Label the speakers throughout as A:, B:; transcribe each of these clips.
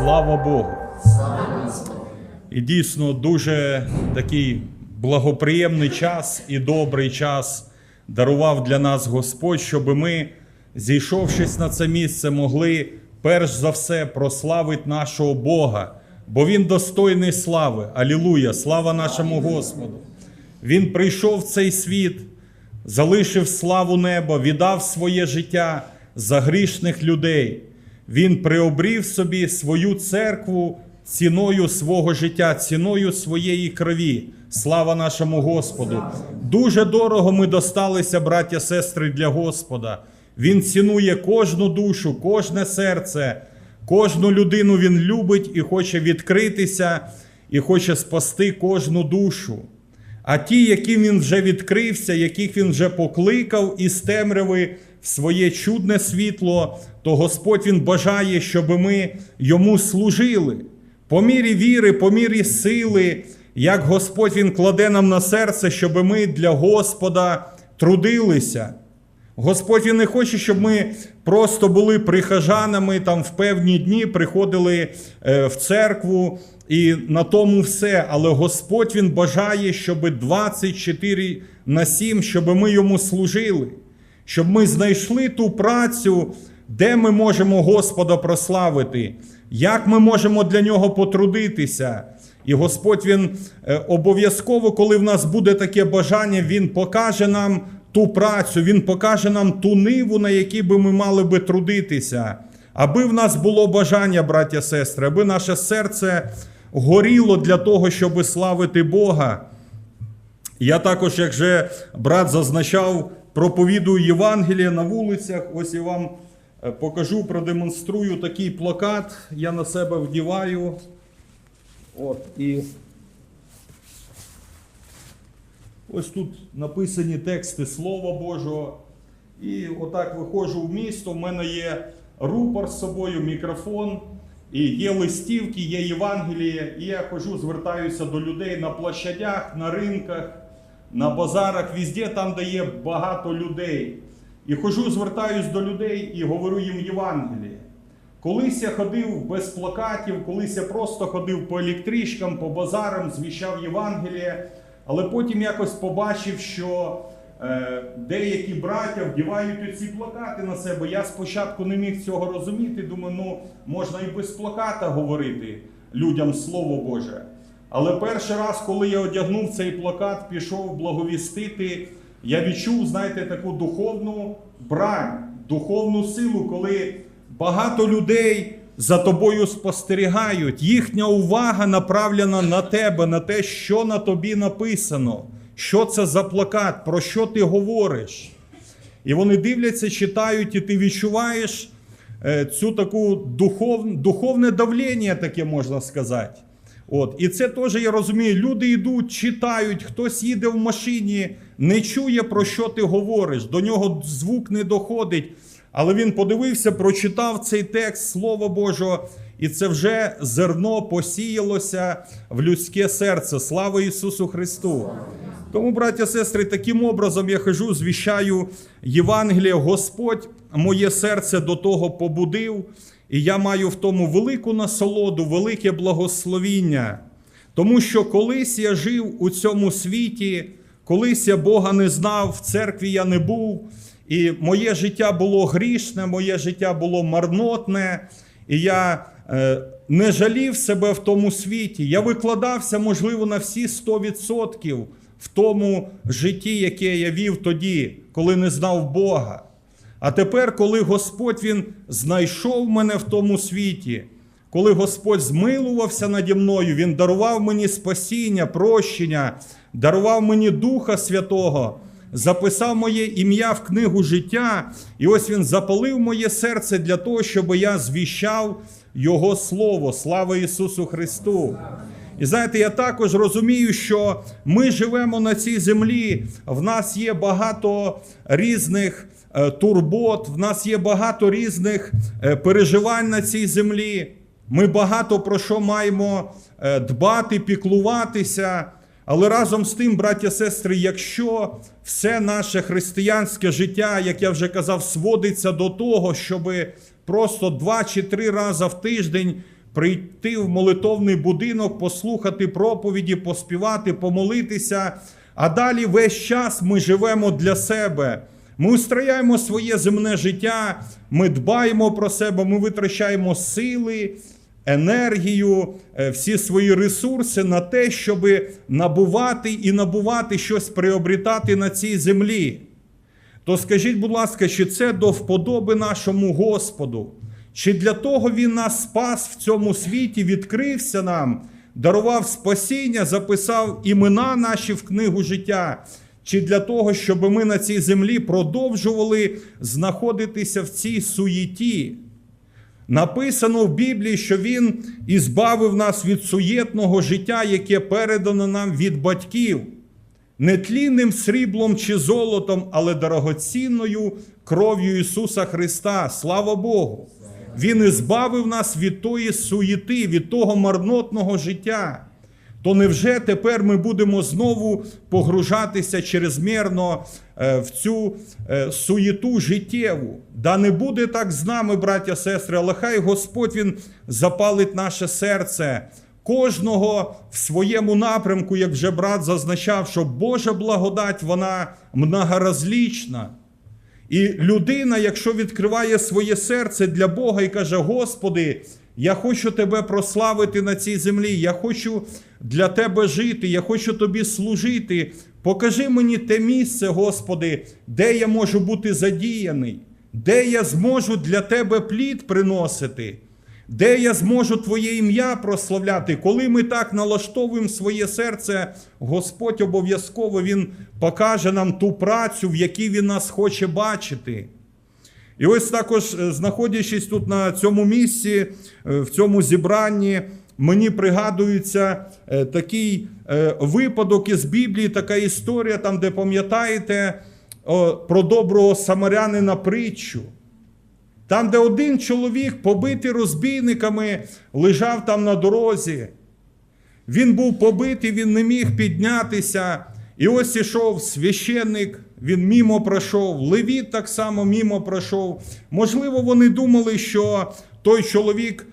A: Слава Богу! І дійсно дуже такий благоприємний час і добрий час дарував для нас Господь, щоб ми, зійшовшись на це місце, могли перш за все прославити нашого Бога, бо Він достойний слави. Алілуя! Слава нашому Господу! Він прийшов в цей світ, залишив славу неба, віддав своє життя за грішних людей. Він приобрів собі свою церкву ціною свого життя, ціною своєї крові. Слава нашому Господу! Дуже дорого ми досталися, браття, сестри, для Господа. Він цінує кожну душу, кожне серце, кожну людину він любить і хоче відкритися, і хоче спасти кожну душу. А ті, яким він вже відкрився, яких він вже покликав із темряви в своє чудне світло, то Господь Він бажає, щоб ми йому служили. По мірі віри, по мірі сили, як Господь Він кладе нам на серце, щоб ми для Господа трудилися. Господь Він не хоче, щоб ми просто були прихожанами там в певні дні, приходили е, в церкву і на тому все. Але Господь Він бажає, щоб 24 на 7, щоб ми йому служили, щоб ми знайшли ту працю, де ми можемо Господа прославити, як ми можемо для нього потрудитися. І Господь Він е, обов'язково, коли в нас буде таке бажання, Він покаже нам ту працю, Він покаже нам ту ниву, на якій би ми мали би трудитися. Аби в нас було бажання, браття сестри, аби наше серце горіло для того, щоб славити Бога. Я також, як же брат зазначав, проповідую Євангеліє на вулицях. Ось я вам е, покажу, продемонструю такий плакат. Я на себе вдіваю. От, і ось тут написані тексти Слова Божого. І отак виходжу в місто. В мене є рупор з собою, мікрофон, і є листівки, є Євангеліє. І я хожу, звертаюся до людей на площадях, на ринках, на базарах, везде там, де є багато людей. І хожу, звертаюсь до людей і говорю їм Євангеліє. Колись я ходив без плакатів, колись я просто ходив по електричкам, по базарам, звіщав Євангеліє, але потім якось побачив, що е, деякі браття вдівають ці плакати на себе. Я спочатку не міг цього розуміти. Думаю, ну можна і без плаката говорити людям Слово Боже. Але перший раз, коли я одягнув цей плакат, пішов благовістити, я відчув, знаєте, таку духовну брань, духовну силу, коли багато людей за тобою спостерігають. Їхня увага направлена на тебе, на те, що на тобі написано, що це за плакат, про що ти говориш. І вони дивляться, читають, і ти відчуваєш е, цю таку духов, духовне давлення, таке можна сказати. От. І це теж я розумію. Люди йдуть, читають, хтось їде в машині, не чує, про що ти говориш, до нього звук не доходить. Але він подивився, прочитав цей текст Слова Божого, і це вже зерно посіялося в людське серце. Слава Ісусу Христу! Тому, браття, сестри, таким образом я хожу, звіщаю Євангеліє, Господь моє серце до того побудив, і я маю в тому велику насолоду, велике благословіння. Тому що колись я жив у цьому світі, колись я Бога не знав, в церкві я не був, і моє життя було грішне, моє життя було марнотне, і я е, не жалів себе в тому світі. Я викладався, можливо, на всі 100% в тому житті, яке я вів тоді, коли не знав Бога. А тепер, коли Господь Він знайшов мене в тому світі, коли Господь змилувався наді мною, Він дарував мені спасіння, прощення, дарував мені Духа Святого, записав моє ім'я в книгу життя, і ось Він запалив моє серце для того, щоб я звіщав Його Слово. Слава Ісусу Христу! І знаєте, я також розумію, що ми живемо на цій землі, в нас є багато різних турбот, в нас є багато різних е, переживань на цій землі. Ми багато про що маємо е, дбати, піклуватися. Але разом з тим, браття сестри, якщо все наше християнське життя, як я вже казав, сводиться до того, щоб просто два чи три рази в тиждень прийти в молитовний будинок, послухати проповіді, поспівати, помолитися. А далі весь час ми живемо для себе. Ми устрояємо своє земне життя, ми дбаємо про себе, ми витрачаємо сили, енергію, е, всі свої ресурси на те, щоб набувати і набувати щось приобрітати на цій землі. То скажіть, будь ласка, чи це до вподоби нашому Господу? Чи для того Він нас спас в цьому світі, відкрився нам, дарував спасіння, записав імена наші в книгу життя? Чи для того, щоб ми на цій землі продовжували знаходитися в цій суєті? Написано в Біблії, що Він ізбавив нас від суєтного життя, яке передано нам від батьків, не тлінним сріблом чи золотом, але дорогоцінною кров'ю Ісуса Христа. Слава Богу! Він ізбавив нас від тої суєти, від того марнотного життя. То невже тепер ми будемо знову погружатися чрезмірно е, в цю е, суєту життєву? Да не буде так з нами, браття, сестри, але хай Господь Він запалить наше серце. Кожного в своєму напрямку, як вже брат зазначав, що Божа благодать, вона многоразлічна. І людина, якщо відкриває своє серце для Бога і каже: Господи, я хочу Тебе прославити на цій землі, я хочу для Тебе жити, я хочу Тобі служити. Покажи мені те місце, Господи, де я можу бути задіяний, де я зможу для Тебе плід приносити, де я зможу Твоє ім'я прославляти. Коли ми так налаштовуємо своє серце, Господь обов'язково Він покаже нам ту працю, в якій Він нас хоче бачити. І ось також, е, знаходячись тут на цьому місці, е, в цьому зібранні, мені пригадується е, такий випадок із Біблії, така історія, там, де пам'ятаєте про доброго самарянина притчу. Там, де один чоловік, побитий розбійниками, лежав там на дорозі. Він був побитий, він не міг піднятися. І ось ішов священник, він мімо пройшов, левіт так само мімо пройшов. Можливо, вони думали, що той чоловік,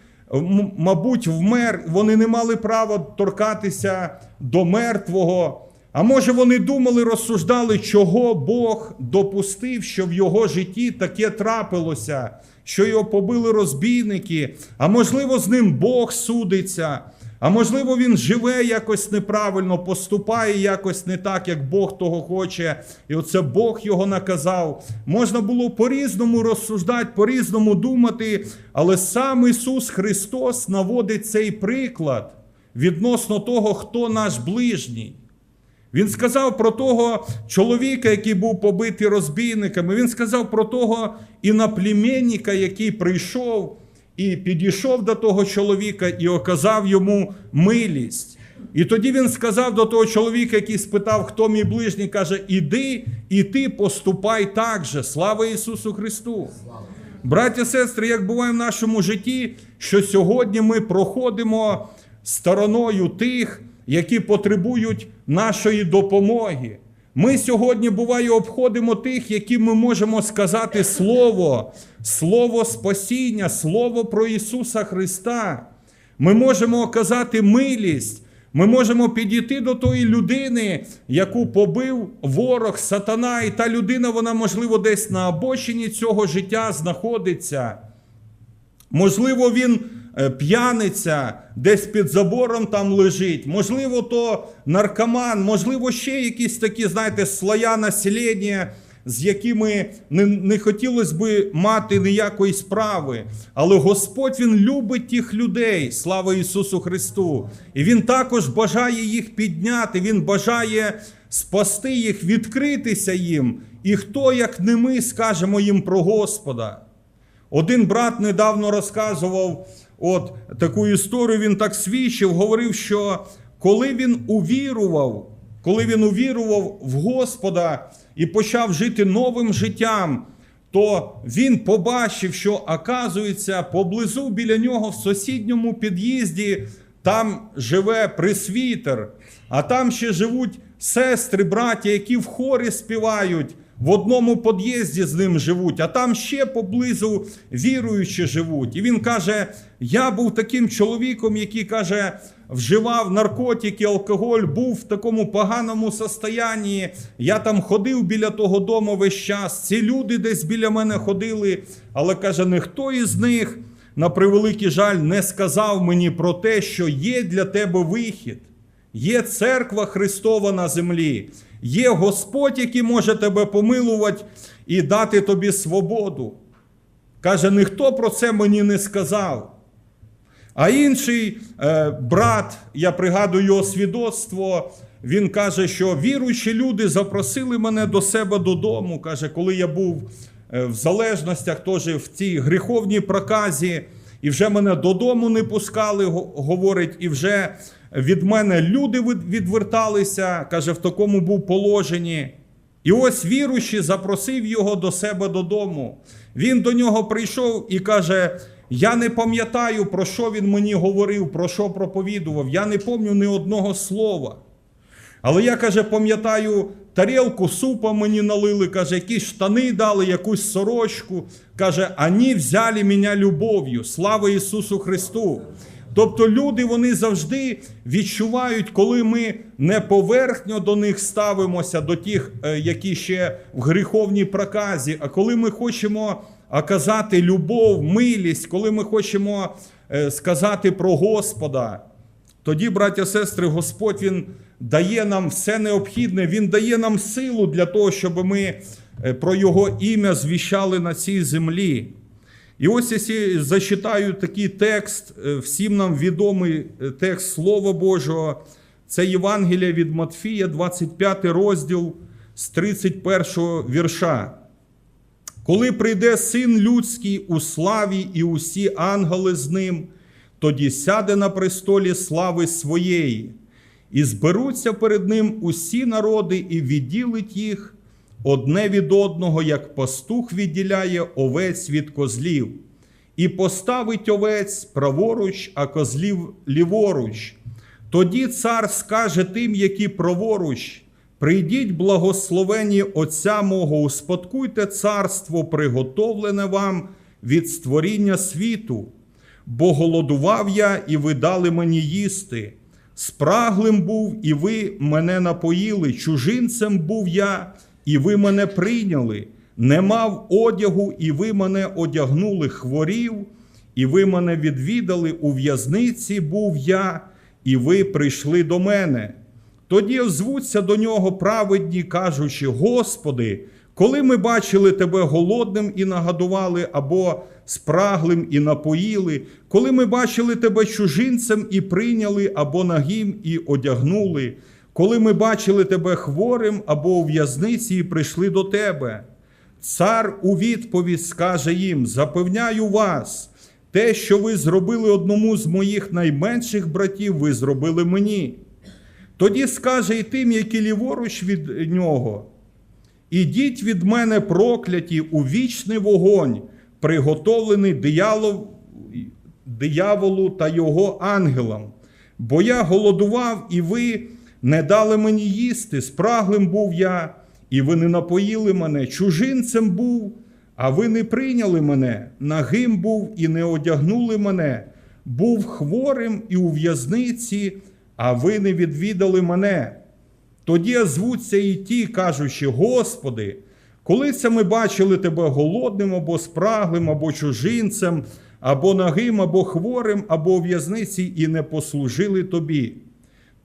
A: мабуть, вмер, вони не мали права торкатися до мертвого. А може, вони думали, розсуждали, чого Бог допустив, що в його житті таке трапилося, що його побили розбійники, а можливо, з ним Бог судиться. А можливо, він живе якось неправильно, поступає якось не так, як Бог того хоче, і оце Бог його наказав. Можна було по-різному розсуждати, по-різному думати, але сам Ісус Христос наводить цей приклад відносно того, хто наш ближній. Він сказав про того чоловіка, який був побитий розбійниками. Він сказав про того іноплемінника, який прийшов і підійшов до того чоловіка і оказав йому милість. І тоді він сказав до того чоловіка, який спитав, хто мій ближній, каже: Іди і ти поступай так же. Слава Ісусу Христу! Браття, сестри, як буває в нашому житті, що сьогодні ми проходимо стороною тих, які потребують нашої допомоги. Ми сьогодні, буває, обходимо тих, яким ми можемо сказати Слово, Слово спасіння, Слово про Ісуса Христа. Ми можемо оказати милість. Ми можемо підійти до тої людини, яку побив ворог, сатана, і та людина, вона, можливо, десь на обочині цього життя знаходиться. Можливо, він п'яниця, десь під забором там лежить. Можливо, то наркоман, можливо, ще якісь такі, знаєте, слоя населення, з якими не, не хотілося би мати ніякої справи. Але Господь Він любить тих людей, слава Ісусу Христу. І Він також бажає їх підняти, Він бажає спасти їх, відкритися їм. І хто, як не ми, скажемо їм про Господа. Один брат недавно розказував от таку історію, він так свідчив, говорив, що коли він увірував, коли він увірував в Господа і почав жити новим життям, то він побачив, що, оказується, поблизу біля нього в сусідньому під'їзді там живе присвітер, а там ще живуть сестри, браття, які в хорі співають. В одному під'їзді з ним живуть, а там ще поблизу віруючі живуть. І він каже: я був таким чоловіком, який каже, вживав наркотики, алкоголь, був в такому поганому состоянні. Я там ходив біля того дому весь час. Ці люди десь біля мене ходили, але каже, ніхто із них, на превеликий жаль, не сказав мені про те, що є для тебе вихід. Є церква Христова на землі, є Господь, який може тебе помилувати і дати тобі свободу. Каже, ніхто про це мені не сказав. А інший е, брат, я пригадую його свідоцтво, він каже, що віруючі люди запросили мене до себе додому. Каже, коли я був е, в залежностях, теж в цій гріховній проказі, і вже мене додому не пускали, говорить, і вже від мене люди відверталися. Каже, в такому був положенні. І ось віруючий запросив його до себе додому. Він до нього прийшов і каже: Я не пам'ятаю, про що він мені говорив, про що проповідував. Я не пам'ятаю ні одного слова. Але я каже, пам'ятаю, тарілку супа мені налили, каже, якісь штани дали, якусь сорочку. Каже, ані взяли мене любов'ю. Слава Ісусу Христу! Тобто люди вони завжди відчувають, коли ми не поверхньо до них ставимося, до тих, е, які ще в гріховній проказі, а коли ми хочемо оказати любов, милість, коли ми хочемо е, сказати про Господа, тоді, браття сестри, Господь Він дає нам все необхідне, Він дає нам силу для того, щоб ми е, про Його ім'я звіщали на цій землі. І ось якщо зачитаю такий текст, е, всім нам відомий е, текст Слова Божого, це Євангелія від Матфія, 25 розділ з 31 вірша. Коли прийде син людський у славі і усі ангели з ним, тоді сяде на престолі слави своєї, і зберуться перед ним усі народи, і відділить їх одне від одного, як пастух відділяє овець від козлів, і поставить овець праворуч, а козлів ліворуч. Тоді цар скаже тим, які праворуч, прийдіть благословені Отця мого, успадкуйте царство, приготовлене вам від створіння світу. Бо голодував я, і ви дали мені їсти. Спраглим був, і ви мене напоїли, чужинцем був я, і ви мене прийняли. Не мав одягу, і ви мене одягнули, хворів, і ви мене відвідали, у в'язниці був я, і ви прийшли до мене. Тоді озвуться до нього праведні, кажучи: Господи, коли ми бачили тебе голодним і нагодували, або спраглим і напоїли, коли ми бачили тебе чужинцем і прийняли, або нагим і одягнули, коли ми бачили тебе хворим або у в'язниці і прийшли до тебе. Цар у відповідь скаже їм: Запевняю вас, те, що ви зробили одному з моїх найменших братів, ви зробили мені. Тоді скаже й тим, які ліворуч від нього: Ідіть від мене прокляті у вічний вогонь, приготовлений дияволу, дияволу та його ангелам. Бо я голодував, і ви не дали мені їсти, спраглим був я, і ви не напоїли мене, чужинцем був, а ви не прийняли мене, нагим був і не одягнули мене, був хворим і у в'язниці, а ви не відвідали мене. Тоді озвуться і ті, кажучи, Господи, коли це ми бачили Тебе голодним або спраглим, або чужинцем, або нагим, або хворим, або у в'язниці, і не послужили Тобі.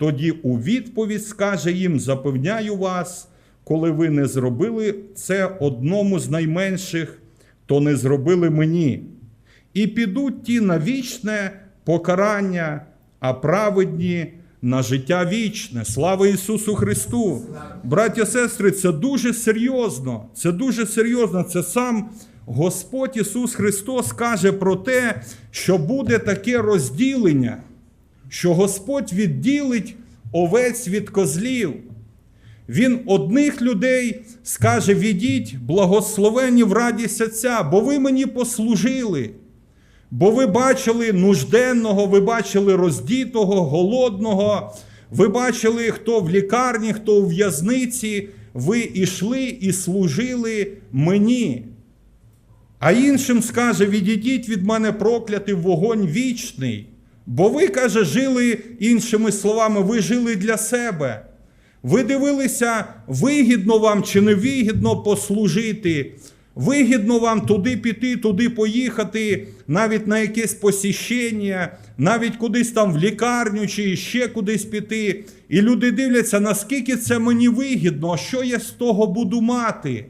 A: Тоді у відповідь скаже їм: Запевняю вас, коли ви не зробили це одному з найменших, то не зробили мені. І підуть ті на вічне покарання, а праведні на життя вічне. Слава Ісусу Христу! Браття, сестри, це дуже серйозно. Це дуже серйозно. Це сам Господь Ісус Христос каже про те, що буде таке розділення, що Господь відділить овець від козлів. Він одних людей скаже: відіть, благословені в радість Отця, бо ви мені послужили. Бо ви бачили нужденного, ви бачили роздітого, голодного, ви бачили, хто в лікарні, хто у в'язниці, ви ішли і служили мені. А іншим скаже: відійдіть від мене проклятий вогонь вічний. Бо ви, каже, жили іншими словами, ви жили для себе. Ви дивилися, вигідно вам чи не вигідно послужити. Вигідно вам туди піти, туди поїхати, навіть на якесь посіщення, навіть кудись там в лікарню чи ще кудись піти. І люди дивляться, наскільки це мені вигідно, що я з того буду мати.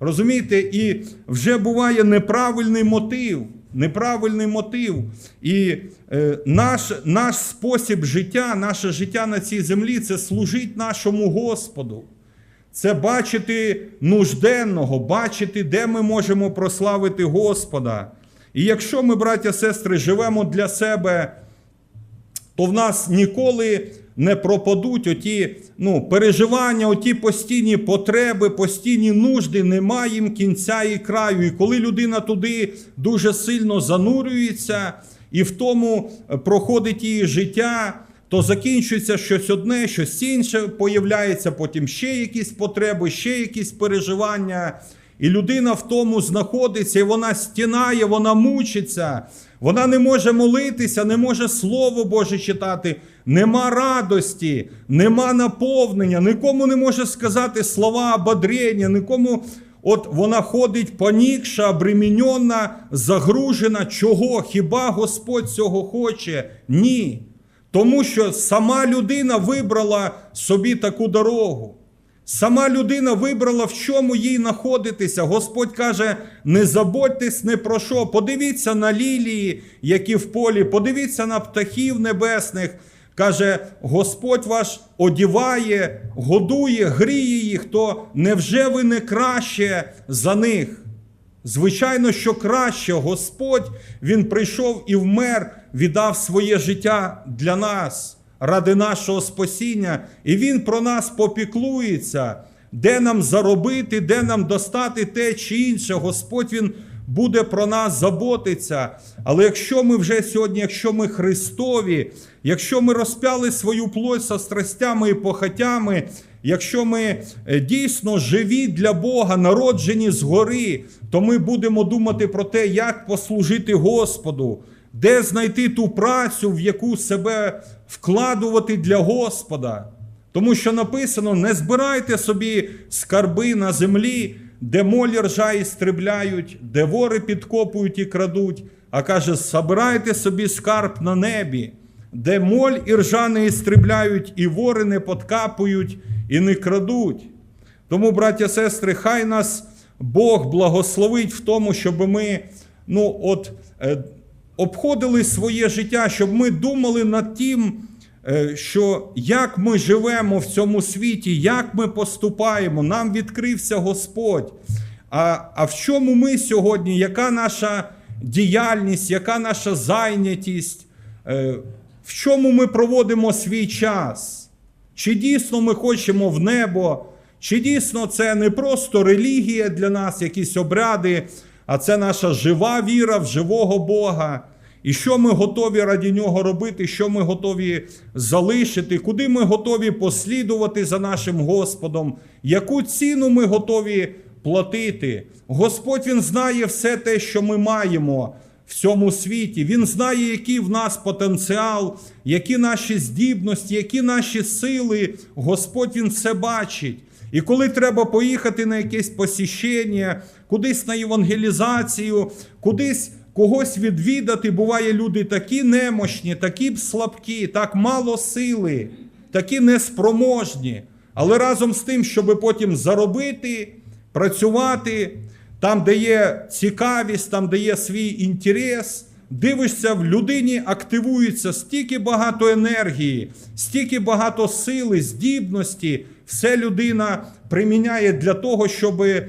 A: Розумієте, і вже буває неправильний мотив. Неправильний мотив. І е, наш, наш спосіб життя, наше життя на цій землі це служить нашому Господу. Це бачити нужденного, бачити, де ми можемо прославити Господа. І якщо ми, браття сестри, живемо для себе, то в нас ніколи не пропадуть оті ну, переживання, оті постійні потреби, постійні нужди, немає їм кінця і краю. І коли людина туди дуже сильно занурюється і в тому проходить її життя, то закінчується щось одне, щось інше появляється, потім ще якісь потреби, ще якісь переживання. І людина в тому знаходиться, і вона стінає, вона мучиться, вона не може молитися, не може Слово Боже читати, нема радості, нема наповнення, нікому не може сказати слова ободрення, нікому. От вона ходить понікша, обременена, загружена. Чого? Хіба Господь цього хоче? Ні. Тому що сама людина вибрала собі таку дорогу. Сама людина вибрала, в чому їй знаходитися. Господь каже: не заботьтесь не про що. Подивіться на лілії, які в полі, подивіться на птахів небесних. Каже, Господь ваш одіває, годує, гріє їх, то невже ви не краще за них? Звичайно, що краще Господь Він прийшов і вмер, віддав своє життя для нас ради нашого спасіння, і Він про нас попіклується, де нам заробити, де нам достати те чи інше. Господь Він буде про нас заботитися. Але якщо ми вже сьогодні, якщо ми Христові, якщо ми розпяли свою плоть со страстями і похотями, Якщо ми е, дійсно живі для Бога, народжені згори, то ми будемо думати про те, як послужити Господу, де знайти ту працю, в яку себе вкладувати для Господа. Тому що написано: не збирайте собі скарби на землі, де молі ржа і стрибляють, де вори підкопують і крадуть, а каже: забирайте собі скарб на небі, де моль і ржа не істрібляють, і вори не подкапують і не крадуть. Тому, браття сестри, хай нас Бог благословить в тому, щоб ми ну, от, е, обходили своє життя, щоб ми думали над тим, е, що як ми живемо в цьому світі, як ми поступаємо, нам відкрився Господь. А, а в чому ми сьогодні, яка наша діяльність, яка наша зайнятість, е, в чому ми проводимо свій час? Чи дійсно ми хочемо в небо, чи дійсно це не просто релігія для нас, якісь обряди, а це наша жива віра в живого Бога. І що ми готові раді нього робити, що ми готові залишити, куди ми готові послідувати за нашим Господом, яку ціну ми готові платити. Господь Він знає все те, що ми маємо в цьому світі. Він знає, який в нас потенціал, які наші здібності, які наші сили. Господь Він все бачить. І коли треба поїхати на якесь посіщення, кудись на евангелізацію, кудись когось відвідати, буває люди такі немощні, такі слабкі, так мало сили, такі неспроможні. Але разом з тим, щоб потім заробити, працювати, там, де є цікавість, там, де є свій інтерес, дивишся, в людині активується стільки багато енергії, стільки багато сили, здібності. Все людина приміняє для того, щоб е,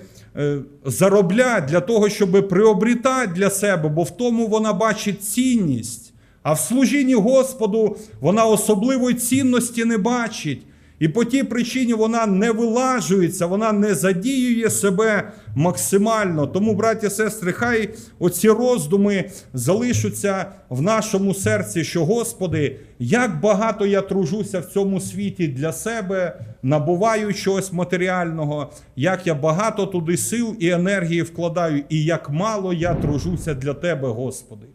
A: заробляти, для того, щоб приобрітати для себе, бо в тому вона бачить цінність. А в служінні Господу вона особливої цінності не бачить. І по тій причині вона не вилажується, вона не задіює себе максимально. Тому, браті сестри, хай оці роздуми залишаться в нашому серці, що Господи, як багато я тружуся в цьому світі для себе, набуваю чогось матеріального, як я багато туди сил і енергії вкладаю, і як мало я тружуся для Тебе, Господи.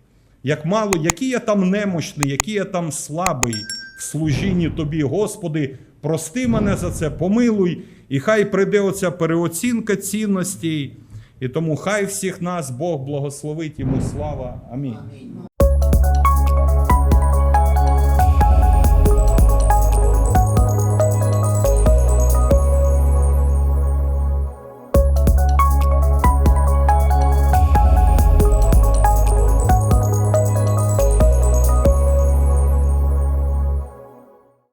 A: Як мало, який я там немощний, який я там слабий в служінні Тобі, Господи, прости мене за це, помилуй, і хай прийде оця переоцінка цінностей. І тому хай всіх нас Бог благословить йому слава.
B: Амінь.